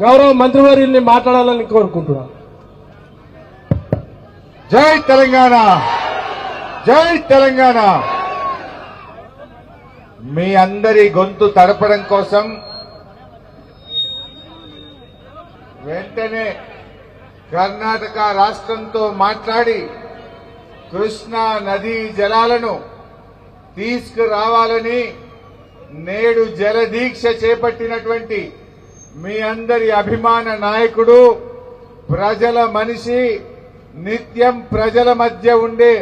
గౌరవ మంత్రివర్యుల్ని మాట్లాడాలని కోరుకుంటున్నాను. జై తెలంగాణ! జై తెలంగాణ! మీ అందరి గొంతు తడపడం కోసం వెంటనే కర్ణాటక రాష్ట్రంతో మాట్లాడి కృష్ణా నదీ జలాలను తీసుకురావాలని నేడు జలదీక్ష చేపట్టినటువంటి మీ అందరి అభిమాన నాయకుడు ప్రజల మనిషి నిత్యం ప్రజల మధ్య ఉండే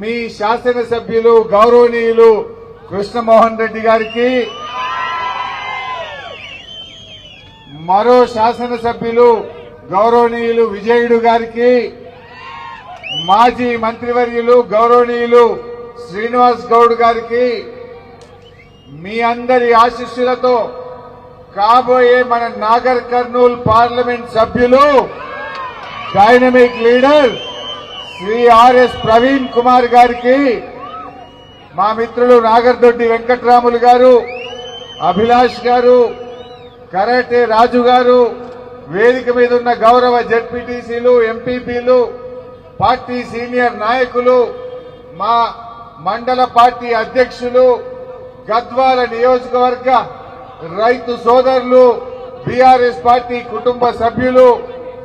మీ శాసనసభ్యులు గౌరవనీయులు కృష్ణమోహన్ రెడ్డి గారికి మరో శాసనసభ్యులు గౌరవనీయులు విజయుడు గారికి మాజీ మంత్రివర్యులు గౌరవనీయులు శ్రీనివాస్ గౌడ్ గారికి మీ అందరి ఆశీస్సులతో కాబోయే మన నాగర్ కర్నూల్ పార్లమెంట్ సభ్యులు dynamic leader Shri RS Praveen Kumar గారికి మా మిత్రులు నాగర్దొడ్డి వెంకట్రాములు గారు అభిలాష్ గారు కరాటే రాజు గారు వేదిక మీద ఉన్న గౌరవ జడ్పీటీసీలు ఎంపీపీలు పార్టీ సీనియర్ నాయకులు మా మండల పార్టీ అధ్యక్షులు గద్వాల నియోజకవర్గ రైతు సోదరులు బీఆర్ఎస్ పార్టీ కుటుంబ సభ్యులు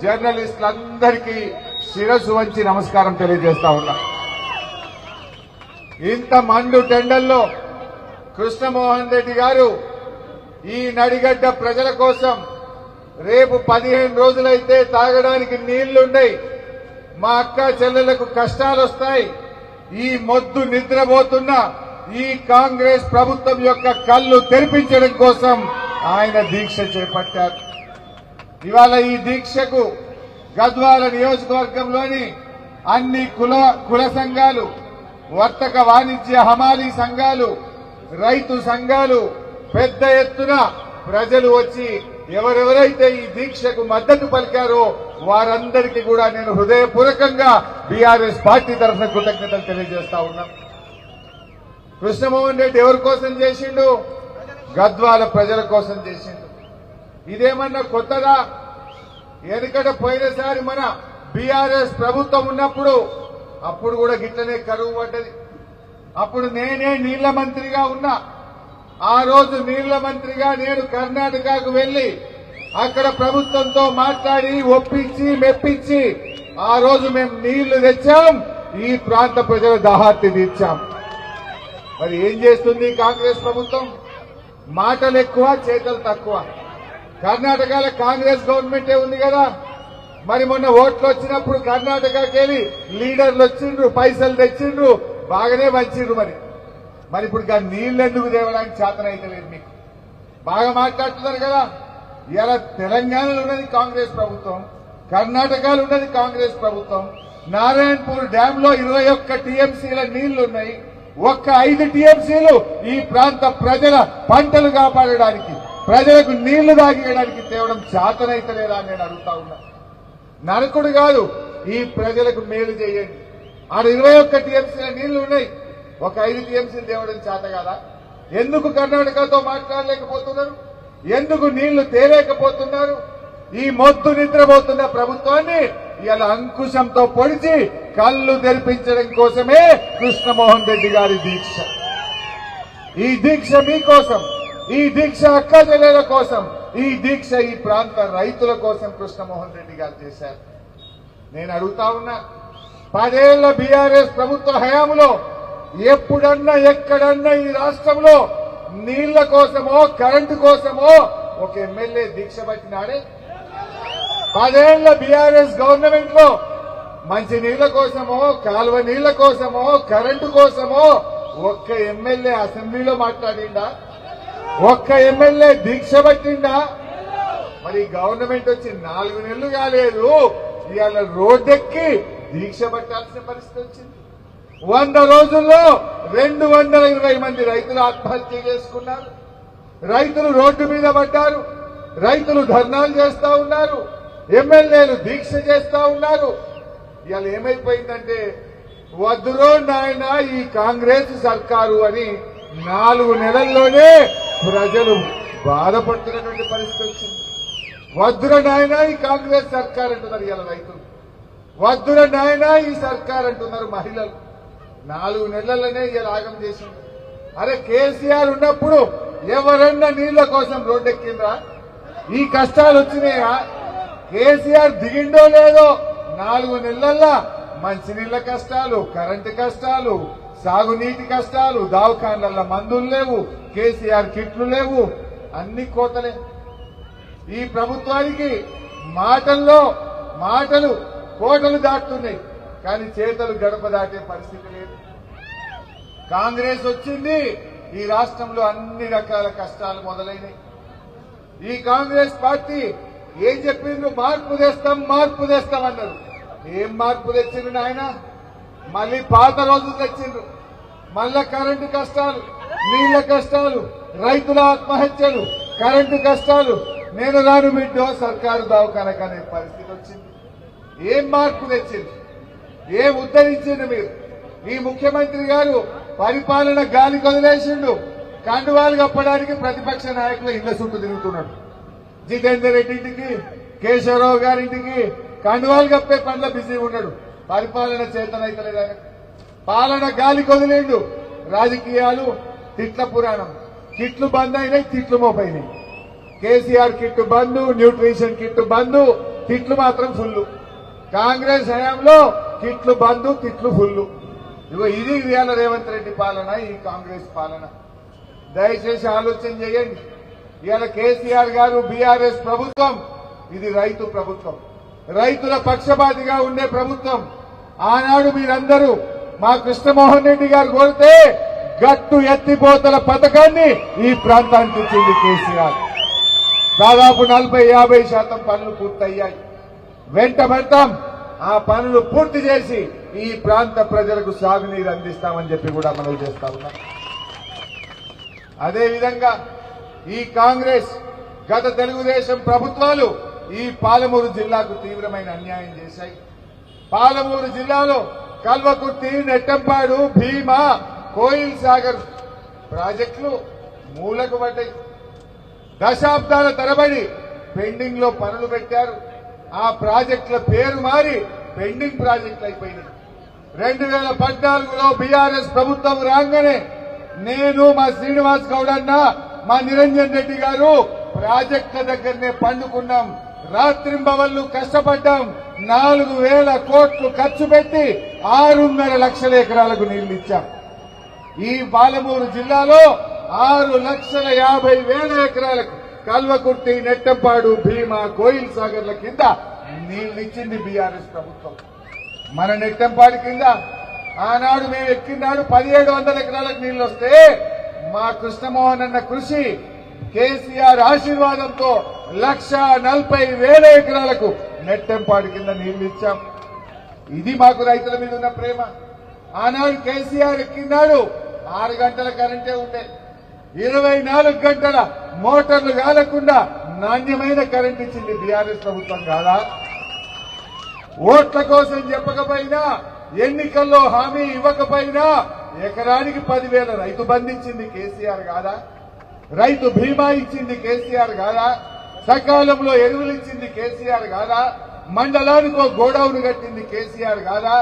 జర్నలిస్టులందరికీ శిరస్సు వంచి నమస్కారం తెలియజేస్తా ఉన్నా. ఇంత మండు టెండల్లో కృష్ణమోహన్ రెడ్డి గారు ఈ నడిగడ్డ ప్రజల కోసం రేపు పదిహేను రోజులైతే తాగడానికి నీళ్ళున్నాయి. మా అక్క చెల్లెలకు కష్టాలు వస్తాయి ఈ మొద్దు నిద్రపోతున్న ఈ కాంగ్రెస్ ప్రభుత్వం యొక్క కళ్ళు తెరిపించడం కోసం ఆయన దీక్ష చేపట్టారు. ఇవాళ ఈ దీక్షకు గద్వాల నియోజకవర్గంలోని అన్ని కుల కుల సంఘాలు వర్తక వాణిజ్య హమాలీ సంఘాలు రైతు సంఘాలు పెద్ద ఎత్తున ప్రజలు వచ్చి ఎవరెవరైతే ఈ దీక్షకు మద్దతు పలికారో వారందరికీ కూడా నేను హృదయపూర్వకంగా బీఆర్ఎస్ పార్టీ తరఫున కృతజ్ఞతలు తెలియజేస్తా ఉన్నాను. కృష్ణమోహన్ రెడ్డి ఎవరి కోసం చేసిండు? గద్వాల ప్రజల కోసం చేసిండు. ఇదేమన్నా కొత్తగా ఎందుకంటే పోయినసారి మన బీఆర్ఎస్ ప్రభుత్వం ఉన్నప్పుడు అప్పుడు కూడా గిట్లనే కరువు పడ్డది. అప్పుడు నేనే నీళ్ళ మంత్రిగా ఉన్నా. ఆ రోజు నీళ్ళ మంత్రిగా నేను కర్ణాటకకు వెళ్ళి అక్కడ ప్రభుత్వంతో మాట్లాడి ఒప్పించి మెప్పించి ఆ రోజు మేము నీళ్ళు తెచ్చాం ఈ ప్రాంత ప్రజల దాహార్తి తీర్చాం. మరి ఏం చేస్తుంది కాంగ్రెస్ ప్రభుత్వం? మాటలు ఎక్కువ చేతలు తక్కువ. కర్ణాటకలో కాంగ్రెస్ గవర్నమెంటే ఉంది కదా? మరి మొన్న ఓట్లు వచ్చినప్పుడు కర్ణాటకకి లీడర్లు వచ్చిండ్రు పైసలు తెచ్చిండ్రు బాగానే పంచిండ్రు మరి. మరి ఇప్పుడు నీళ్ళు ఎందుకు తేవడానికి చేతనైతలేదు మీకు? బాగా మాట్లాడుతున్నారు కదా? ఇలా తెలంగాణలో ఉన్నది కాంగ్రెస్ ప్రభుత్వం కర్ణాటకలో ఉన్నది కాంగ్రెస్ ప్రభుత్వం నారాయణపూర్ డ్యామ్లో ఇరవై ఒక్క టీఎంసీల నీళ్ళున్నాయి ఒక్క ఐదు టీఎంసీలు ఈ ప్రాంత ప్రజల పంటలు కాపాడడానికి ప్రజలకు నీళ్ళు తాగియడానికి తేవడం చేతనైతే లేదా నేను అడుగుతా ఉన్నా. నరకుడు కాదు ఈ ప్రజలకు మేలు చేయండి. ఆడ ఇరవై ఒక్క టీఎంసీల నీళ్ళు ఉన్నాయి. ఒక ఐదు టీఎంసీలు తేవడం చేత కదా? ఎందుకు కర్ణాటకతో మాట్లాడలేకపోతున్నారు? ఎందుకు నీళ్ళు తేలేకపోతున్నారు? ఈ మొద్దు నిద్రపోతున్న ప్రభుత్వాన్ని ఇలా అంకుశంతో పొడిచి కళ్ళు తెరిపించడం కోసమే కృష్ణమోహన్ రెడ్డి గారి దీక్ష. ఈ దీక్ష మీకోసం ఈ దీక్ష అక్క చెల్లెల కోసం ఈ దీక్ష ఈ ప్రాంత రైతుల కోసం కృష్ణమోహన్ రెడ్డి గారు చేశారు. నేను అడుగుతా ఉన్నా పదేళ్ళ బీఆర్ఎస్ ప్రభుత్వ హయాంలో ఎప్పుడన్నా ఎక్కడన్నా ఈ రాష్ట్రంలో నీళ్ళ కోసమో కరెంటు కోసమో ఒక ఎమ్మెల్యే దీక్ష పట్టినాడే? పదేళ్ళ బీఆర్ఎస్ గవర్నమెంట్లో మంచి నీళ్ళ కోసమో కాలువ నీళ్ళ కోసమో కరెంటు కోసమో ఒక్క ఎమ్మెల్యే అసెంబ్లీలో మాట్లాడిండా? ఒక్క ఎమ్మెల్యే దీక్ష పట్టిందా మరి గవర్నమెంట్ వచ్చి నాలుగు నెలలు కాలేదు. ఇవాళ రోడ్డెక్కి దీక్ష పట్టాల్సిన పరిస్థితి వచ్చింది. వంద రోజుల్లో రెండు వందల ఇరవై మంది రైతులు ఆత్మహత్య చేసుకున్నారు. రైతులు రోడ్డు మీద పడ్డారు. రైతులు ధర్నాలు చేస్తా ఉన్నారు. ఎమ్మెల్యేలు దీక్ష చేస్తా ఉన్నారు. ఇవాళ ఏమైపోయిందంటే వద్దురో నాయన ఈ కాంగ్రెస్ సర్కారు అని నాలుగు నెలల్లోనే ప్రజలు బాధపడుతున్నటువంటి పరిస్థితి వచ్చింది. వద్దుర నాయన ఈ కాంగ్రెస్ సర్కార్ అంటున్నారు ఇలా రైతులు. వద్దుర నాయన ఈ సర్కార్ అంటున్నారు మహిళలు. నాలుగు నెలలనే ఇలా ఆగం చేసింది. అరే కేసీఆర్ ఉన్నప్పుడు ఎవరన్నా నీళ్ళ కోసం రోడ్డెక్కిందా ఈ కష్టాలు వచ్చినాయా? కేసీఆర్ దిగిండో లేదో నాలుగు నెలల్లో మంచినీళ్ళ కష్టాలు కరెంటు కష్టాలు సాగునీటి కష్టాలు దావఖాన్ల మందులు లేవు కేసీఆర్ కిట్లు లేవు అన్ని కోతలే. ఈ ప్రభుత్వానికి మాటల్లో మాటలు కోటలు దాటుతున్నాయి కానీ చేతలు గడప దాటే పరిస్థితి లేదు. కాంగ్రెస్ వచ్చింది ఈ రాష్ట్రంలో అన్ని రకాల కష్టాలు మొదలైనవి ఈ కాంగ్రెస్ పార్టీ ఏం చెప్పిండ్రు? మార్పు తెస్తాం మార్పు తెస్తాం అన్నారు. ఏం మార్పు తెచ్చిండ్రు నాయన? మళ్ళీ పాత రోజులు తెచ్చిండ్రు. మళ్ళా కరెంటు కష్టాలు నీళ్ళ కష్టాలు రైతుల ఆత్మహత్యలు కరెంటు కష్టాలు. నేను రాను బిడ్డో సర్కారు దవాఖానకు అనే పరిస్థితి వచ్చింది. ఏం మార్పు తెచ్చింది ఏం ఉద్ధరించింది మీరు? ఈ ముఖ్యమంత్రి గారు పరిపాలన గాలి వదిలేసిండు. కండువాలు కప్పడానికి ప్రతిపక్ష నాయకులు ఇళ్ళ చుట్టూ తిరుగుతున్నాడు జితేందర్ రెడ్డి ఇంటికి కేశవరావు గారింటికి కండువాలు కప్పే పనిలో బిజీ ఉన్నాడు. పరిపాలన చేతనైతలేదు? ఆయన పాలన గాలి వదిలేండు రాజకీయాలు తిట్ల పురాణం. కిట్లు బంద్ అయినాయి తిట్లు మోపైనాయి. కేసీఆర్ కిట్ బంద్ న్యూట్రిషన్ కిట్ బంద్ తిట్లు మాత్రం ఫుల్. కాంగ్రెస్ హయాంలో కిట్లు బంద్ తిట్లు ఫుల్. ఇగో ఇది ఇవాళ రేవంత్ రెడ్డి పాలన ఈ కాంగ్రెస్ పాలన. దయచేసి ఆలోచన చేయండి. ఇవాళ కేసీఆర్ గారు బీఆర్ఎస్ ప్రభుత్వం ఇది రైతు ప్రభుత్వం. రైతుల పక్షపాతిగా ఉండే ప్రభుత్వం. ఆనాడు మీరందరూ మా కృష్ణమోహన్ రెడ్డి గారు కోరితే గట్టు ఎత్తిపోతల పథకాన్ని ఈ ప్రాంతానికి ఇచ్చింది కేసీఆర్. దాదాపు నలభై యాభై శాతం పనులు పూర్తయ్యాయి. వెంట పెడతాం ఆ పనులు పూర్తి చేసి ఈ ప్రాంత ప్రజలకు సాగునీరు అందిస్తామని చెప్పి కూడా మనం చేస్తా ఉన్నాం. అదేవిధంగా ఈ కాంగ్రెస్ గత తెలుగుదేశం ప్రభుత్వాలు ఈ పాలమూరు జిల్లాకు తీవ్రమైన అన్యాయం చేశాయి. పాలమూరు జిల్లాలో కల్వకుర్తి నెట్టంపాడు భీమా కోయిల్ సాగర్ ప్రాజెక్టులు మూలకు పడ్డాయి. దశాబ్దాల తరబడి పెండింగ్లో పనులు పెట్టారు. ఆ ప్రాజెక్టుల పేరు మారి పెండింగ్ ప్రాజెక్టులు అయిపోయినాయి. రెండు వేల పద్నాలుగులో బీఆర్ఎస్ ప్రభుత్వం రాగానే నేను మా శ్రీనివాస్ గౌడ్ అన్న మా నిరంజన్ రెడ్డి గారు ప్రాజెక్టుల దగ్గరనే పండుకున్నాం. రాత్రింబవళ్ళు కష్టపడ్డాం. నాలుగు వేల కోట్లు ఖర్చు పెట్టి ఆరున్నర లక్షల ఎకరాలకు నీళ్ళు ఇచ్చాం. ఈ పాలమూరు జిల్లాలో ఆరు లక్షల యాభై వేల ఎకరాలకు కల్వకుర్తి నెట్టంపాడు భీమా కోయిల్ సాగర్ల కింద నీళ్ళు ఇచ్చింది బీఆర్ఎస్ ప్రభుత్వం. మన నెట్టంపాడు కింద ఆనాడు మేము ఎక్కినాడు పదిహేడు వందల ఎకరాలకు నీళ్ళు వస్తే మా కృష్ణమోహన్ అన్న కృషి కేసీఆర్ ఆశీర్వాదంతో లక్ష నలభై వేల ఎకరాలకు నెట్టంపాడు కింద నీళ్ళు ఇచ్చాం. ఇది మాకు రైతుల మీద ఉన్న ప్రేమ. ఆనాడు కేసీఆర్ ఎక్కినాడు ఆరు గంటల కరెంటే ఉండే. ఇరవై నాలుగు గంటల మోటార్లు కాలకుండా నాణ్యమైన కరెంట్ ఇచ్చింది బీఆర్ఎస్ ప్రభుత్వం కాదా? ఓట్ల కోసం చెప్పకపోయినా ఎన్నికల్లో హామీ ఇవ్వకపోయినా ఎకరానికి పదివేల రైతు బంధించింది కేసీఆర్ కాదా? రైతు బీమా ఇచ్చింది కేసీఆర్ కాదా? సకాలంలో ఎరువులు ఇచ్చింది కేసీఆర్ కాదా? మండలానికో గోడౌన్ కట్టింది కేసీఆర్ కాదా?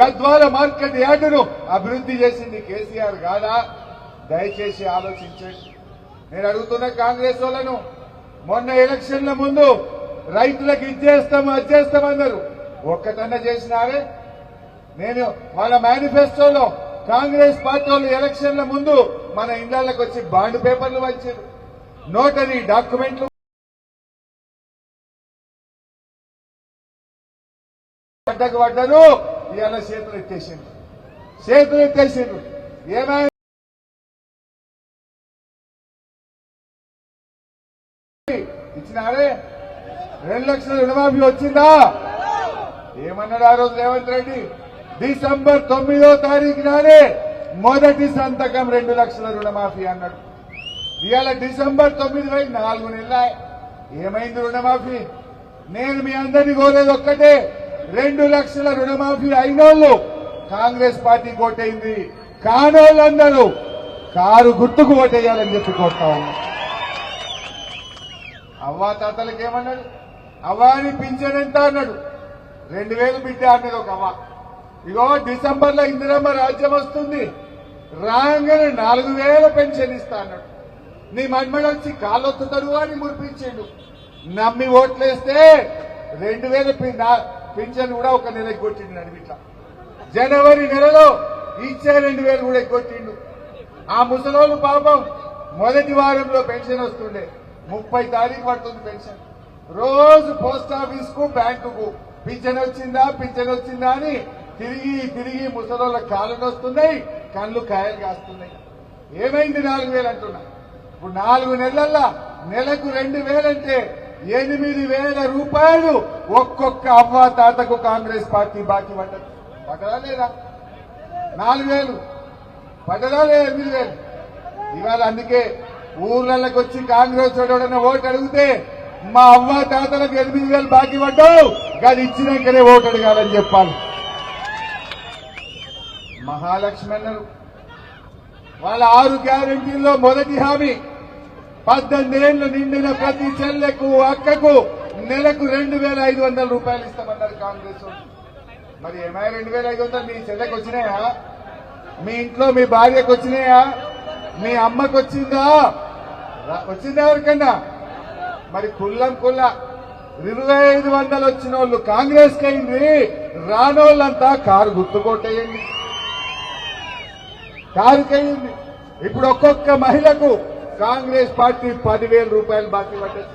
గద్వాల మార్కెట్ యార్డును అభివృద్ధి చేసింది కేసీఆర్ కాదా? దయచేసి ఆలోచించండి. నేను అడుగుతున్న కాంగ్రెస్ వాళ్ళను మొన్న ఎలక్షన్ల ముందు రైతులకు ఇచ్చేస్తాం అచ్చేస్తామన్నారు ఒక్కటన్నా చేసినారే? నేను వాళ్ళ మేనిఫెస్టోలో కాంగ్రెస్ పార్టీ వాళ్ళు ఎలక్షన్ల ముందు మన ఇండ్లకు వచ్చి బాండ్ పేపర్లు వచ్చారు నోటరీ డాక్యుమెంట్లు. పడ్డకు పడ్డరు. ఇవాళ చేతులు ఎత్తేసిండ్రు. చేతులు ఎత్తేసిండ్రు. ఏమైనా ఇచ్చినారే? రెండు లక్షల రుణమాఫీ వచ్చిందా? ఏమన్నాడు ఆ రోజు రేవంత్ రెడ్డి? డిసెంబర్ తొమ్మిదో తారీఖు నాడే మొదటి సంతకం రెండు లక్షల రుణమాఫీ అన్నాడు. ఇవాళ డిసెంబర్ తొమ్మిది వై నాలుగు నెలల ఏమైంది రుణమాఫీ? నేను మీ అందరినీ కోరేది ఒక్కటే రెండు లక్షల రుణమాఫీ అయినోళ్ళు కాంగ్రెస్ పార్టీ కోటైంది కానోళ్ళందరూ కారు గుర్తుకు ఓటేయాలని చెప్పి కోరుతా ఉన్నా. అవ్వా తాతలకు ఏమన్నాడు? అవ్వాని పింఛన్ ఎంత అన్నాడు? రెండు వేలు బిడ్డ అన్నది ఒక అవ్వ. ఇగో డిసెంబర్లో ఇందిరమ్మ రాజ్యం వస్తుంది. రాగానే నాలుగు వేల పెన్షన్ ఇస్తా అన్నాడు. నీ మన్మడు వచ్చి కాళ్ళొత్తుతాడు అని మురిపించాడు. నమ్మి ఓట్లేస్తే రెండు వేల పి- పింఛన్ కూడా ఒక నెల కొట్టిండు నడిపిట్లా జనవరి నెలలో ఇచ్చే రెండు వేలు కూడా ఎగ్గొట్టిండు ఆ ముసలోళ్ళు పాపం మొదటి వారంలో పెన్షన్ వస్తుండే. ముప్పై తారీఖు పడుతుంది పెన్షన్. రోజు పోస్ట్ ఆఫీస్కు బ్యాంకుకు. పింఛన్ వచ్చిందా పింఛన్ వచ్చిందా అని తిరిగి తిరిగి ముసలోళ్ళ కాళ్ళు వస్తున్నాయి కళ్ళు కాయలు కాస్తున్నాయి. ఏమైంది నాలుగు వేలు అంటున్నా. ఇప్పుడు నాలుగు నెలల్లో నెలకు రెండు వేలంటే ఎనిమిది వేల రూపాయలు ఒక్కొక్క అవ్వ తాతకు కాంగ్రెస్ పార్టీ బాకీ పడ్డది. పడ్డదా లేదా? నాలుగు వేలు. పడ్డదా లేదా ఎనిమిది వేలు? ఇవాళ అందుకే ఊర్లలోకి వచ్చి కాంగ్రెస్ వాడు ఓటు అడిగితే మా అవ్వ తాతలకు ఎనిమిది వేలు బాకీ పడ్డావు. కానీ ఇచ్చినాకనే ఓటు అడగాలని చెప్పాలి. మహాలక్ష్మి అన్నారు వాళ్ళ ఆరు గ్యారంటీల్లో మొదటి హామీ పద్దెనిమిదేళ్ళు నిండిన ప్రతి చెల్లెకు అక్కకు నెలకు రెండు వేల ఐదు వందల రూపాయలు ఇస్తామన్నారు కాంగ్రెస్ మరి ఏమైనా రెండు వేల ఐదు వందలు మీ చెల్లెకు వచ్చినాయా? మీ ఇంట్లో మీ భార్యకు వచ్చినాయా? మీ అమ్మకు వచ్చిందా? వచ్చిందా ఎవరికన్నా? మరి కుల్లం కుల్ల ఇరవై ఐదు వందలు వచ్చిన వాళ్ళు కాంగ్రెస్ కైంది రానోళ్ళంతా కారు గుర్తుకొట్టేయండి కారుకైంది ఇప్పుడు ఒక్కొక్క మహిళకు కాంగ్రెస్ పార్టీ పదివేల రూపాయలు బాకీ పడ్డది.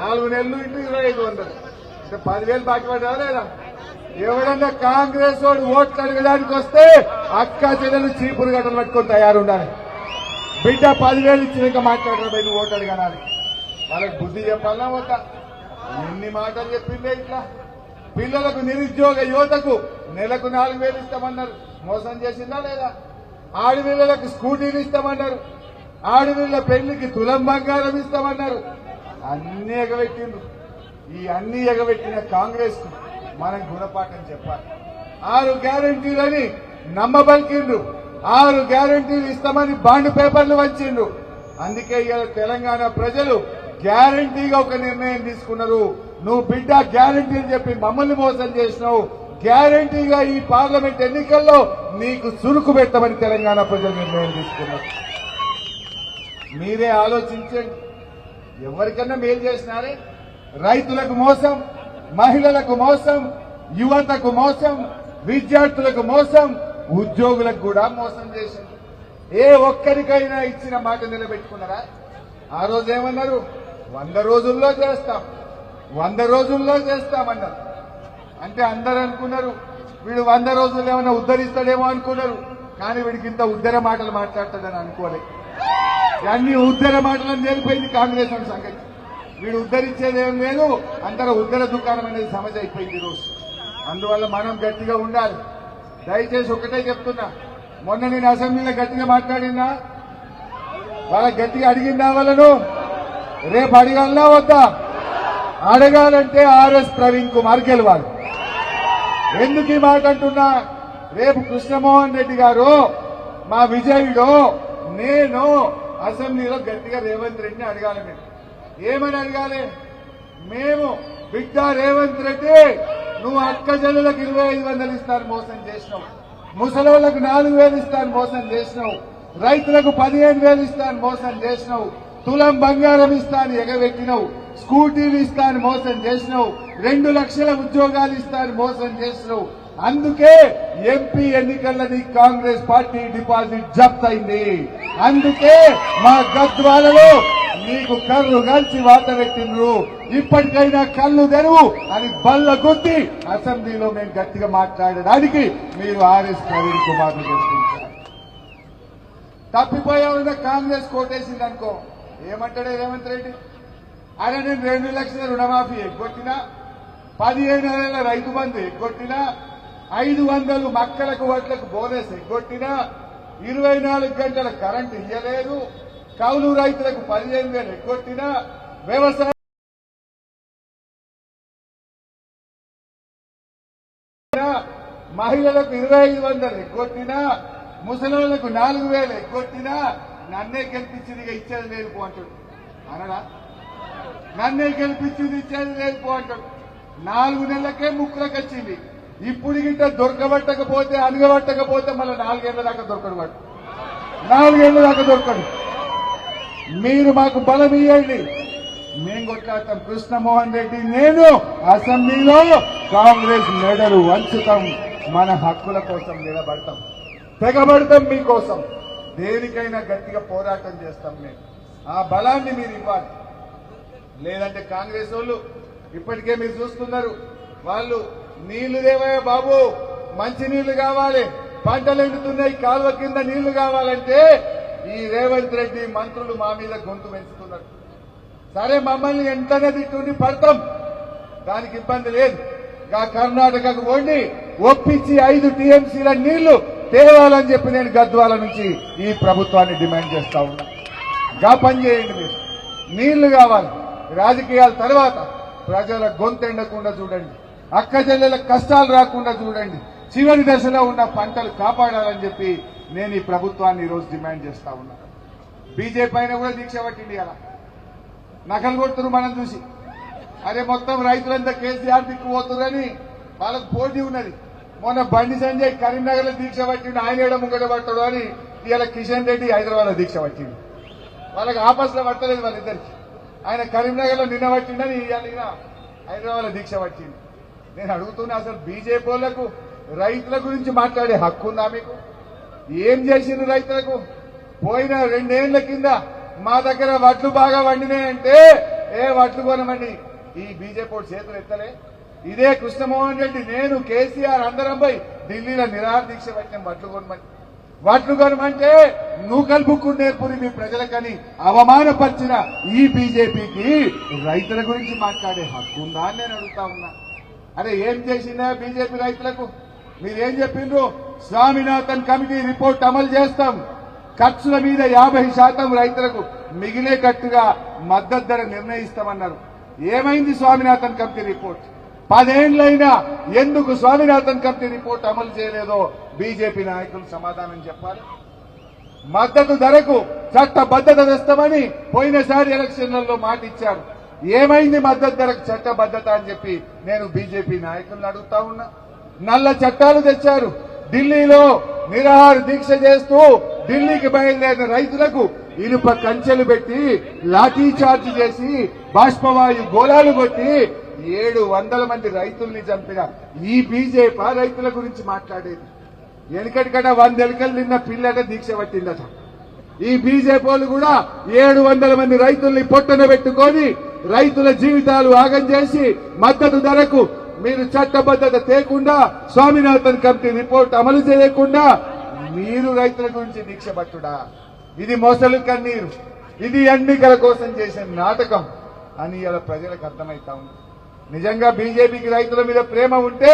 నాలుగు నెలలు ఇంటూ ఇరవై ఐదు వందలు. అంటే పదివేలు బాకీ పడ్డా లేదా? ఎవడన్నా కాంగ్రెస్ వాడు ఓట్లు అడగడానికి వస్తే అక్క చెల్లెలు చీపురు గడ్డలు పట్టుకొని తయారుండాలి. బిడ్డ పదివేలు ఇచ్చినాక మాట్లాడడం నువ్వు ఓటు అడగనాలి. వాళ్ళకి బుద్ధి చెప్పాలా వద్దా? ఎన్ని మాటలు చెప్పిందే ఇట్లా? పిల్లలకు నిరుద్యోగ యువతకు నెలకు నాలుగు వేలు ఇస్తామన్నారు. మోసం చేసిందా లేదా? ఆడపిల్లలకు స్కూటీలు ఇస్తామన్నారు. ఆడపిల్ల పెళ్ళికి తులం బంగారం ఇస్తామన్నారు. అన్ని ఎగబెట్టిండ్రు. ఈ అన్ని ఎగబెట్టిన కాంగ్రెస్కు మనం గుణపాఠం చెప్పాలి. ఆరు గ్యారంటీలని నమ్మబలికిండ్రు. ఆరు గ్యారంటీలు ఇస్తామని బాండ్ పేపర్లు వచ్చిండ్రు అందుకే ఇలా తెలంగాణ ప్రజలు గ్యారంటీగా ఒక నిర్ణయం తీసుకున్నారు. నువ్వు బిడ్డ గ్యారంటీని చెప్పి మమ్మల్ని మోసం చేసినావు. గ్యారంటీగా ఈ పార్లమెంట్ ఎన్నికల్లో నీకు సురుకు పెట్టమని తెలంగాణ ప్రజలు నిర్ణయం తీసుకున్నారు. మీరే ఆలోచించండి. ఎవరికన్నా మేలు చేసినారే? రైతులకు మోసం మహిళలకు మోసం యువతకు మోసం విద్యార్థులకు మోసం ఉద్యోగులకు కూడా మోసం చేసింది. ఏ ఒక్కరికైనా ఇచ్చిన మాట నిలబెట్టుకున్నారా? ఆ రోజు ఏమన్నారు? వంద రోజుల్లో చేస్తాం. వంద రోజుల్లో చేస్తామన్నారు. అంటే అందరు అనుకున్నారు. వీడు వంద రోజులు ఏమైనా ఉద్ధరిస్తాడేమో అనుకున్నారు. కానీ వీడికి ఇంత ఉద్ధర మాటలు మాట్లాడతాడని అనుకోలే. అన్ని ఉద్దర మాటలను జరిపోయింది కాంగ్రెస్ వాడి సంగతి. వీడు ఉద్ధరించేదేం ఏం లేదు అందరూ ఉద్దర దుకాణం అనేది సమస్య అయిపోయింది ఈరోజు. అందువల్ల మనం గట్టిగా ఉండాలి. దయచేసి ఒకటే చెప్తున్నా. మొన్న నేను అసెంబ్లీలో గట్టిగా మాట్లాడినా? వాళ్ళ గట్టిగా అడిగిందా వాళ్ళను? రేపు అడగాలనా వద్దా? అడగాలంటే ఆర్ఎస్ ప్రవీణ్ కుమార్ గెలవాలి. ఎందుకు ఈ మాట అంటున్నా? రేపు కృష్ణమోహన్ రెడ్డి గారు మా విజయుడు నేను అసెంబ్లీలో గట్టిగా రేవంత్ రెడ్డిని అడగాలి మేము. ఏమని అడగాలి? మేము బిడ్డ రేవంత్ రెడ్డి నువ్వు అక్క జల్లులకు ఇరవై ఐదు వందలు ఇస్తాను మోసం చేసినావు. ముసలోళ్ళకు నాలుగు వేలు ఇస్తాను మోసం చేసినావు. రైతులకు పదిహేను వేలు ఇస్తాను మోసం చేసినావు. తులం బంగారం ఇస్తాను ఎగబెట్టినావు. స్కూటీలు ఇస్తాను మోసం చేసినావు. రెండు లక్షల ఉద్యోగాలు ఇస్తాను మోసం చేసినావు. అందుకే ఎంపీ ఎన్నికల్లో కాంగ్రెస్ పార్టీ డిపాజిట్ జప్త్ అయింది అందుకే మా గద్వాలలో నీకు కళ్ళు కలిసి వాత పెట్టిండ్రు. ఇప్పటికైనా కళ్ళు తెరువు అని బల్ల కొద్ది అసెంబ్లీలో మేము గట్టిగా మాట్లాడడానికి మీరు ఆర్ఎస్ ప్రవీణ్ కుమార్ చేస్తున్నారు కాంగ్రెస్ కోటేసింది అనుకో. ఏమంటాడే రేవంత్ రెడ్డి? అరే నేను రెండు లక్షల రుణమాఫీ ఎగ్గొట్టినా పదిహేను వేల రైతు బంధు ఎగ్గొట్టినా ఐదు వందలు మక్కలకు వడ్లకు బోనస్ ఎగ్గొట్టినా ఇరవై నాలుగు గంటల కరెంటు ఇయ్యలేదు కౌలు రైతులకు పదిహేను వేలు ఎగ్గొట్టినా వ్యవసాయ మహిళలకు ఇరవై ఐదు వందలు ఎగ్గొట్టినా ముసలిళ్ళకు నాలుగు వేలు ఎగ్గొట్టినా నన్నే గెలిపించింది ఇచ్చేది లేదు పో అంటాడు అనడా? నన్నే గెలిపించింది ఇచ్చేది లేదు అంటాడు నాలుగు నెలలకే ముక్కులకు వచ్చింది ఇప్పుడు గిట్ట దొరకబట్టకపోతే అనగబట్టకపోతే మళ్ళీ నాలుగేళ్ళ దాకా దొరకడు వాడు. నాలుగేళ్ళ దాకా దొరకడు. మీరు మాకు బలం ఇవ్వండి మేము కొట్లాడతాం కృష్ణమోహన్ రెడ్డి నేను అసెంబ్లీలో కాంగ్రెస్ మెడలు వంచుతాం. మన హక్కుల కోసం నిలబడతాం. తెగబడతాం మీకోసం. దేనికైనా గట్టిగా పోరాటం చేస్తాం మేము. ఆ బలాన్ని మీరు ఇవ్వాలి. లేదంటే కాంగ్రెస్ వాళ్ళు ఇప్పటికే మీరు చూస్తున్నారు. వాళ్ళు నీళ్ళు దేవయ్య బాబు మంచి నీళ్ళు కావాలి పంటలు ఎండుతున్నాయి కాలువ కింద నీళ్ళు కావాలంటే ఈ రేవంత్ రెడ్డి మంత్రులు మా మీద గొంతు పెంచుతున్నారు. సరే మమ్మల్ని ఎంతనే తిట్టుండి పడతాం. దానికి ఇబ్బంది లేదు. గా కర్ణాటకకు వండి ఒప్పించి ఐదు టీఎంసీల నీళ్ళు తేవాలని చెప్పి నేను గద్వాల నుంచి ఈ ప్రభుత్వాన్ని డిమాండ్ చేస్తా ఉన్నా. గా పని చేయండి మీరు. నీళ్ళు కావాలి. రాజకీయాల తర్వాత ప్రజల గొంతెండకుండా చూడండి. అక్క చెల్లెల కష్టాలు రాకుండా చూడండి. చివరి దశలో ఉన్న పంటలు కాపాడాలని చెప్పి నేను ఈ ప్రభుత్వాన్ని ఈరోజు రోజు డిమాండ్ చేస్తా ఉన్నా. బీజేపీ పైన కూడా దీక్ష పట్టింది అలా నకలు కొడుతున్నారు మనం చూసి. అరే మొత్తం రైతులంతా కేసీఆర్ దిక్కు పోతున్నారని వాళ్ళకు పోటీ ఉన్నది. మొన్న బండి సంజయ్ కరీంనగర్లో దీక్ష పట్టిండు ఆయన ఏడ ముంగట అని ఇవాళ కిషన్ రెడ్డి హైదరాబాద్లో దీక్ష పట్టిండు. వాళ్ళకి ఆపస్లో పట్టలేదు వాళ్ళిద్దరికి. ఆయన కరీంనగర్లో నిన్న పట్టిండని ఇవాళ ఈయన హైదరాబాద్ దీక్ష పట్టింది నేను అడుగుతున్నా అసలు బీజేపీ వాళ్ళకు రైతుల గురించి మాట్లాడే హక్కు ఉందా మీకు? ఏం చేసిండ్రు రైతులకు? పోయిన రెండేళ్ళ కింద మా దగ్గర వడ్లు బాగా వండినాయంటే ఏ వడ్లు కొనమండి? ఈ బీజేపీ చేతులు ఎత్తలే. ఇదే కృష్ణమోహన్ రెడ్డి నేను కేసీఆర్ అందరం పోయి ఢిల్లీలో నిరాహార దీక్ష పెట్టిన వడ్లు కొనమని. వడ్లు కొనమంటే నూకల్ బుక్కు నేర్పుని మీ ప్రజలకని అవమానపరిచిన ఈ బీజేపీకి రైతుల గురించి మాట్లాడే హక్కు ఉందా అని నేను అడుగుతా ఉన్నా. అరే ఏం చేసిందా బీజేపీ రైతులకు? మీరేం చెప్పిండ్రు? స్వామినాథన్ కమిటీ రిపోర్ట్ అమలు చేస్తాం. ఖర్చుల మీద యాభై శాతం రైతులకు మిగిలేటట్టుగా మద్దతు ధర నిర్ణయిస్తామన్నారు. ఏమైంది స్వామినాథన్ కమిటీ రిపోర్ట్? పదేండ్లైనా ఎందుకు స్వామినాథన్ కమిటీ రిపోర్ట్ అమలు చేయలేదో బీజేపీ నాయకులు సమాధానం చెప్పాలి. మద్దతు ధరకు చట్టబద్ధత తెస్తామని పోయినసారి ఎలక్షన్లలో మాట ఇచ్చారు. ఏమైంది మద్దతు ధరకు చట్టబద్ధత అని చెప్పి నేను బీజేపీ నాయకులను అడుగుతా ఉన్నా. నల్ల చట్టాలు తెచ్చారు. ఢిల్లీలో నిరాహార దీక్ష చేస్తూ ఢిల్లీకి బయలుదేరిన రైతులకు ఇనుప కంచెలు పెట్టి లాఠీ చార్జ్ చేసి బాష్పవాయు గోళాలు కొట్టి ఏడు వందల మంది రైతుల్ని చంపిన ఈ బీజేపీ రైతుల గురించి మాట్లాడేది. వెనకటికట వంద ఎలుకలు నిన్న పిల్లట దీక్ష పట్టిందట. ఈ బీజేపీ కూడా ఏడు వందల మంది రైతుల్ని పొట్టన పెట్టుకొని రైతుల జీవితాలు ఆగం చేసి మద్దతు ధరకు మీరు చట్టబద్ధత తేకుండా స్వామినాథన్ కమిటీ రిపోర్ట్ అమలు చేయకుండా మీరు రైతుల గురించి దీక్ష పట్టుడా? ఇది మొసలు కన్నీరు. ఇది ఎన్నికల కోసం చేసే నాటకం అని ఇలా ప్రజలకు అర్థమవుతా ఉంది. నిజంగా బీజేపీకి రైతుల మీద ప్రేమ ఉంటే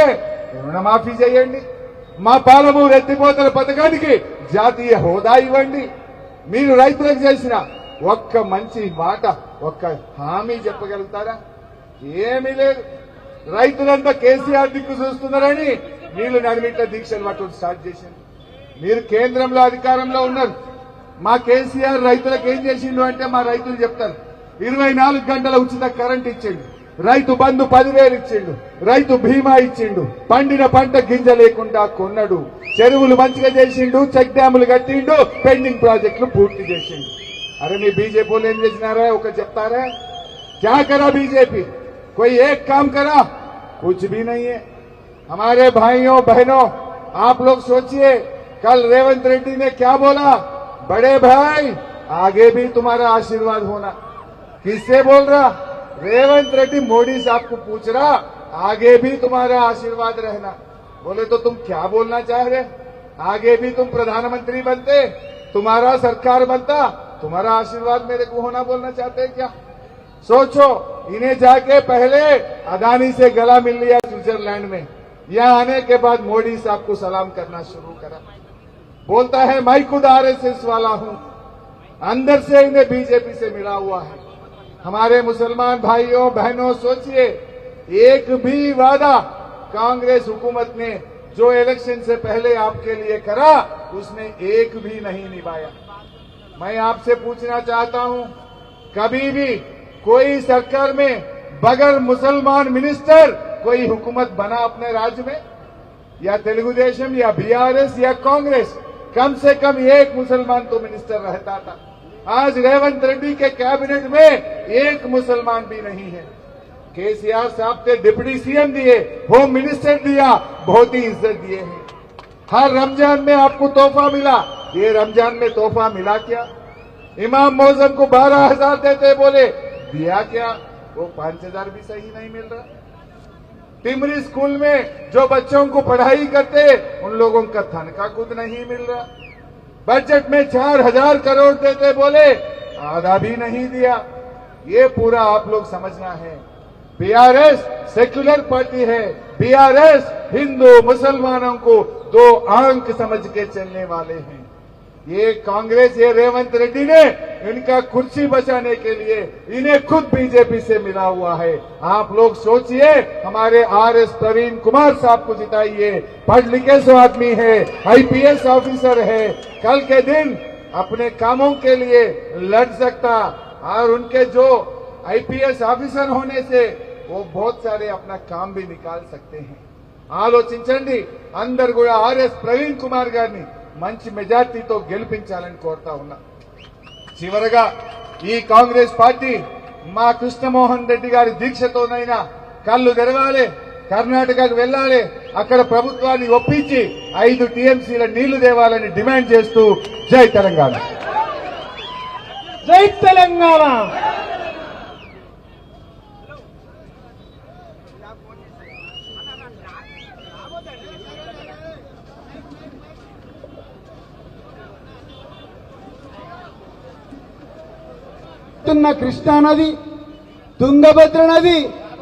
రుణమాఫీ చేయండి. మా పాలము రెత్తిపోతల పథకానికి జాతీయ హోదా ఇవ్వండి. మీరు రైతులకు చేసిన ఒక్క మంచి మాట ఒక్క హామీ చెప్పగలుగుతారా? ఏమీ లేదు. రైతులంతా కేసీఆర్ దిక్కు చూస్తున్నారని వీళ్ళు నడిమిట్ల దీక్షలు పట్టుకుని స్టార్ట్ చేసింది మీరు కేంద్రంలో అధికారంలో ఉన్నారు. మా కేసీఆర్ రైతులకు ఏం చేసిండు అంటే మా రైతులు చెప్తారు ఇరవై నాలుగు గంటల ఉచిత కరెంట్ ఇచ్చిండు రైతు బంధు పదివేలు ఇచ్చిండు రైతు బీమా ఇచ్చిండు పండిన పంట గింజ లేకుండా కొన్నడు చెరువులు మంచిగా చేసిండు చెక్ డ్యాములు కట్టిండు పెండింగ్ ప్రాజెక్టులు పూర్తి చేసిండు అరే మీ బీజేపీ వాళ్ళు ఏం చేసినారా ఒక చెప్తారా क्या करा बीजेपी कोई एक काम करा कुछ भी नहीं है हमारे भाइयों बहनों आप लोग सोचिए कल रेवंत रेड्डी ने क्या बोला बड़े भाई आगे भी तुम्हारा आशीर्वाद होना किससे बोल रहा रेवंत रेड्डी मोदी साहब को पूछ रहा, आगे भी तुम्हारा आशीर्वाद रहना। बोले तो तुम क्या बोलना चाह रहे आगे भी तुम प्रधानमंत्री बनते, तुम्हारा सरकार बनता, तुम्हारा आशीर्वाद मेरे को होना बोलना चाहते हैं क्या? सोचो, इन्हें जाके पहले अदानी से गला मिल लिया स्विट्जरलैंड में। यहाँ आने के बाद मोदी साहब को सलाम करना शुरू करा। बोलता है, मैं खुद आरएसएस वाला हूँ। अंदर से इन्हें बीजेपी से मिला हुआ है। हमारे मुसलमान भाइयों, बहनों, सोचिए, एक भी वादा कांग्रेस हुकूमत ने जो इलेक्शन से पहले आपके लिए करा, उसने एक भी नहीं निभाया। मैं आपसे पूछना चाहता हूँ, कभी भी कोई सरकार में बगैर मुसलमान मिनिस्टर कोई हुकूमत बना अपने राज्य में? या तेलुगु देशम, या बीआरएस, या कांग्रेस, कम से कम एक मुसलमान तो मिनिस्टर रहता था। आज रेवंत रेड्डी के कैबिनेट में एक मुसलमान भी नहीं है। केसीआर साहब ने डिप्टी सीएम दिए, होम मिनिस्टर दिया, बहुत ही इज़्ज़त दिए हैं। हर रमज़ान में आपको तोहफा मिला। ये रमज़ान में तोहफा मिला क्या? इमाम मौजम को बारह हज़ार देते बोले, दिया क्या? वो पाँच हज़ार भी सही नहीं मिल रहा। टिमरी स्कूल में जो बच्चों को पढ़ाई करते, उन लोगों का तनखा खुद नहीं मिल रहा। बजट में चार हज़ार करोड़ देते बोले, आधा भी नहीं दिया। ये पूरा आप लोग समझना है। बीआरएस सेक्युलर पार्टी है। बीआरएस हिंदू मुसलमानों को दो आंक समझ के चलने वाले हैं। ये कांग्रेस, ये रेवंत रेड्डी ने इनका कुर्सी बचाने के लिए इन्हें खुद बीजेपी से मिला हुआ है आप लोग सोचिए हमारे आर एस प्रवीण कुमार साहब को जिताइए पढ़ लिखे सो आदमी है आईपीएस ऑफिसर है कल के दिन अपने कामों के लिए लड़ सकता और उनके जो आईपीएस ऑफिसर होने से वो बहुत सारे अपना काम भी निकाल सकते हैं ఆలోచించండి అందరు కూడా ఆర్ఎస్ ప్రవీణ్ కుమార్ గారిని మంచి మెజార్టీతో గెలిపించాలని కోరుతా ఉన్నా చివరగా ఈ కాంగ్రెస్ పార్టీ మా కృష్ణమోహన్ రెడ్డి గారి దీక్షతోనైనా కళ్ళు తెరవాలి కర్ణాటకకు వెళ్ళాలి అక్కడ ప్రభుత్వాన్ని ఒప్పించి ఐదు టీఎంసీల నీళ్ళు తేవాలని డిమాండ్ చేస్తూ జై తెలంగాణ. జై తెలంగాణ! తున్న కృష్ణా నది తుంగభద్ర నది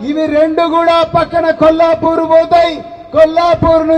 ఇవి రెండు కూడా పక్కన కొల్లాపూర్ పోతాయి. కొల్లాపూర్